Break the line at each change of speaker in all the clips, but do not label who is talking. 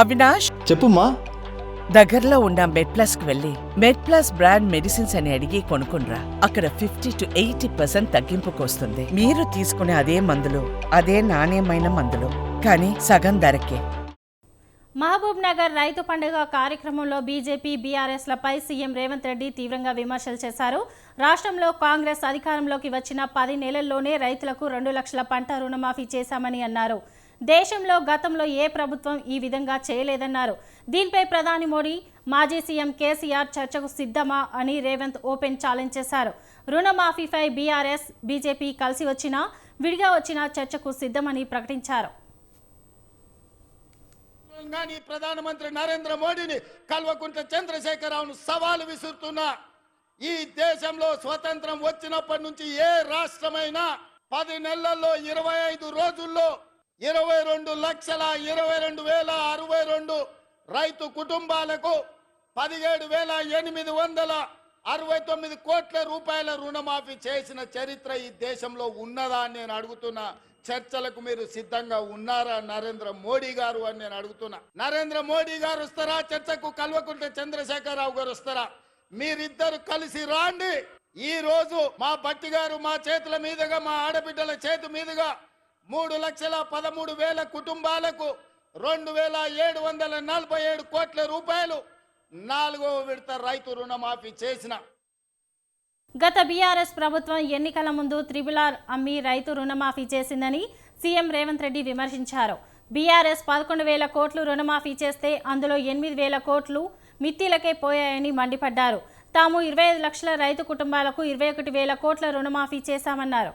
అవినాష్?
చెప్పుమా
దగ్గరలో ఉన్న మెడ్ ప్లస్కు వెళ్ళి మెడ్ ప్లస్ బ్రాండ్ మెడిసిన్స్ అని అడిగి కొనుక్కునరా అక్కడ ఫిఫ్టీ టు ఎయిటీ పర్సెంట్ తగ్గింపుకు వస్తుంది మీరు తీసుకునే అదే మందులు అదే నాణ్యమైన మందులు కానీ సగం ధరకే.
మహబూబ్ నగర్ రైతు పండుగ కార్యక్రమంలో బీజేపీ బీఆర్ఎస్లపై సీఎం రేవంత్ రెడ్డి తీవ్రంగా విమర్శలు చేశారు. రాష్ట్రంలో కాంగ్రెస్ అధికారంలోకి వచ్చిన పది నెలల్లోనే రైతులకు రెండు లక్షల పంట రుణమాఫీ చేశామని అన్నారు. దేశంలో గతంలో ఏ ప్రభుత్వం ఈ విధంగా చేయలేదన్నారు. దీనిపై ప్రధాని మోడీ మాజీ సీఎం కేసీఆర్ చర్చకు సిద్ధమా అని రేవంత్ ఓపెన్ ఛాలెంజ్ చేశారు. రుణమాఫీపై బీఆర్ఎస్ బీజేపీ కలిసి వచ్చినా విడిగా వచ్చినా చర్చకు సిద్ధమని ప్రకటించారు.
కానీ ప్రధానమంత్రి నరేంద్ర మోడీని కల్వకుంట్ల చంద్రశేఖరరావును సవాలు విసురుతున్నా. ఈ దేశంలో స్వతంత్రం వచ్చినప్పటి నుంచి ఏ రాష్ట్రమైనా పది నెలల్లో ఇరవై ఐదు రోజుల్లో ఇరవై రెండు లక్షల ఇరవై రెండు వేల అరవై రెండు రైతు కుటుంబాలకు పదిహేడు వేల ఎనిమిది వందల అరవై తొమ్మిది కోట్ల రూపాయల రుణమాఫీ చేసిన చరిత్ర ఈ దేశంలో ఉన్నదా అని నేను అడుగుతున్నా. చర్చలకు మీరు సిద్ధంగా ఉన్నారా నరేంద్ర మోడీ గారు అని నేను అడుగుతున్నా. నరేంద్ర మోడీ గారు వస్తారా? చర్చకు కల్వకుంట్ల చంద్రశేఖరరావు గారు వస్తారా? మీరిద్దరు కలిసి రాండి. ఈ రోజు మా భట్టి గారు మా చేతుల మీదుగా మా ఆడబిడ్డల చేతి మీదుగా మూడు లక్షల పదమూడు వేల కుటుంబాలకు రెండు వేల ఏడు వందల నలభై ఏడు కోట్ల రూపాయలు నాలుగో విడత రైతు రుణమాఫీ చేసిన.
గత బీఆర్ఎస్ ప్రభుత్వం ఎన్నికల ముందు త్రిబులార్ అమ్మి రైతు రుణమాఫీ చేసిందని సీఎం రేవంత్ రెడ్డి విమర్శించారు. బీఆర్ఎస్ పదకొండు వేల కోట్లు రుణమాఫీ చేస్తే అందులో ఎనిమిది వేల కోట్లు మిత్తిలకే పోయాయని మండిపడ్డారు. తాము ఇరవై ఐదు లక్షల రైతు కుటుంబాలకు ఇరవై ఒకటి వేల కోట్ల రుణమాఫీ చేశామన్నారు.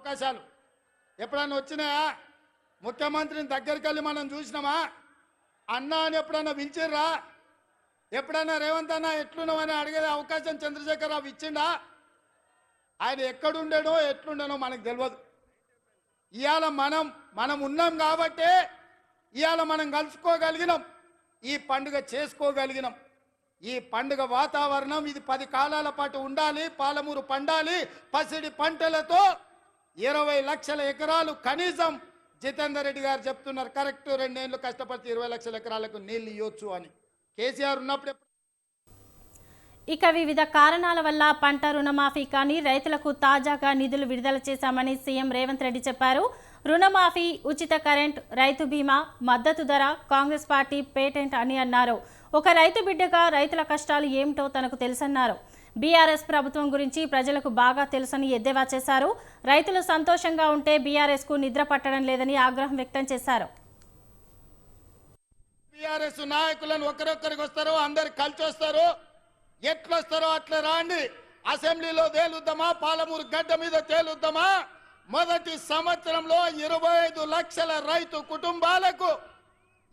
అవకాశాలు ఎప్పుడన్నా వచ్చినాయా? ముఖ్యమంత్రిని దగ్గరికి వెళ్ళి మనం చూసినామా? అన్నా అని ఎప్పుడన్నా పిలిచిర్రా? ఎప్పుడన్నా రేవంత్ అన్న ఎట్లున్నామని అడిగే అవకాశం చంద్రశేఖరరావు ఇచ్చిండా? ఆయన ఎక్కడుండేనో ఎట్లుండేనో మనకు తెలియదు. ఇవాళ మనం మనం ఉన్నాం కాబట్టే ఇవాళ మనం కలుసుకోగలిగినాం. ఈ పండుగ చేసుకోగలిగినాం. ఈ పండుగ వాతావరణం ఇది పది కాలాల పాటు ఉండాలి పాలమూరు పండాలి పసిడి పంటలతో ఇరవై లక్షల ఎకరాలు కనీసం జితేందర్ రెడ్డి గారు చెప్తున్నారు. కరెక్ట్ రెండేళ్ళు కష్టపడితే ఇరవై లక్షల ఎకరాలకు నీళ్ళు ఇవ్వచ్చు అని. కేసీఆర్ ఉన్నప్పుడు
ఇక వివిధ కారణాల వల్ల పంట రుణమాఫీ కానీ రైతులకు తాజాగా నిధులు విడుదల చేశామని సీఎం రేవంత్ రెడ్డి చెప్పారు. రుణమాఫీ ఉచిత కరెంట్ రైతు బీమా మద్దతు ధర కాంగ్రెస్ పార్టీ పేటెంట్ అని అన్నారు. ఒక రైతు బిడ్డగా రైతుల కష్టాలు ఏమిటో తనకు తెలుసన్నారు. బీఆర్ఎస్ ప్రభుత్వం గురించి ప్రజలకు బాగా తెలుసని ఎద్దేవా చేశారు. రైతులు సంతోషంగా ఉంటే బీఆర్ఎస్కు నిద్ర పట్టడం లేదని ఆగ్రహం వ్యక్తం చేశారు.
బీఆర్ఎస్ నాయకులను ఒకరొక్కరికి వస్తారు అందరు కలిసి వస్తారు. ఎట్లా వస్తారో అట్లా రాండి. అసెంబ్లీలో తేలుద్దామా? పాలమూరు గడ్డ మీద తేలుద్దామా? మొదటి సంవత్సరంలో ఇరవై ఐదు లక్షల రైతు కుటుంబాలకు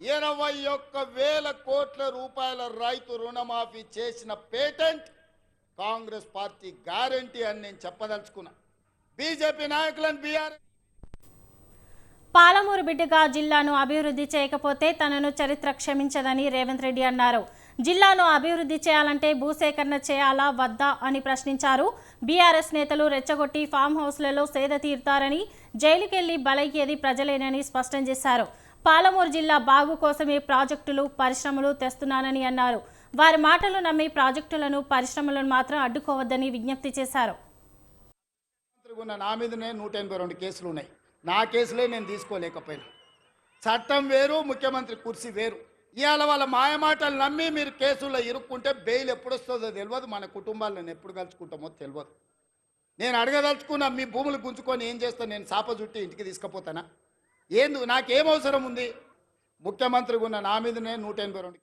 ఇరవై ఒక్క వేల కోట్ల రూపాయల రైతు రుణమాఫీ చేసిన పేటెంట్ కాంగ్రెస్ పార్టీ గ్యారంటీ అని నేను చెప్పదలుచుకున్నా. బీజేపీ నాయకులను బీఆర్ఎస్
పాలమూరు బిడ్డగా జిల్లాను అభివృద్ధి చేయకపోతే తనను చరిత్ర క్షమించదని రేవంత్ రెడ్డి అన్నారు. జిల్లాను అభివృద్ధి చేయాలంటే భూసేకరణ చేయాలా వద్దా అని ప్రశ్నించారు. బీఆర్ఎస్ నేతలు రెచ్చగొట్టి ఫామ్ హౌస్లలో సేద తీరుతారని జైలుకెళ్ళి బలయ్యేది ప్రజలేనని స్పష్టం చేశారు. పాలమూరు జిల్లా బాగు కోసమే ప్రాజెక్టులు పరిశ్రమలు తెస్తున్నానని అన్నారు. వారి మాటలు నమ్మి ప్రాజెక్టులను పరిశ్రమలను మాత్రం అడ్డుకోవద్దని విజ్ఞప్తి చేశారు.
ఉన్న నా మీదనే నూట ఎనభై రెండు కేసులు ఉన్నాయి. నా కేసులే నేను తీసుకోలేకపోయినా. చట్టం వేరు ముఖ్యమంత్రి కుర్సీ వేరు. ఇవాళ వాళ్ళ మాయమాటలు నమ్మి మీరు కేసుల్లో ఇరుక్కుంటే బెయిల్ ఎప్పుడు వస్తుందో తెలియదు మన కుటుంబాలను ఎప్పుడు కలుసుకుంటామో తెలియదు నేను అడగదలుచుకున్నా మీ భూములు గుంజుకొని ఏం చేస్తాను నేను సాప చుట్టి ఇంటికి తీసుకుపోతానా? ఏందు నాకేం అవసరం ఉంది? ముఖ్యమంత్రిగా ఉన్న నా మీదనే నూట ఎనభై రెండు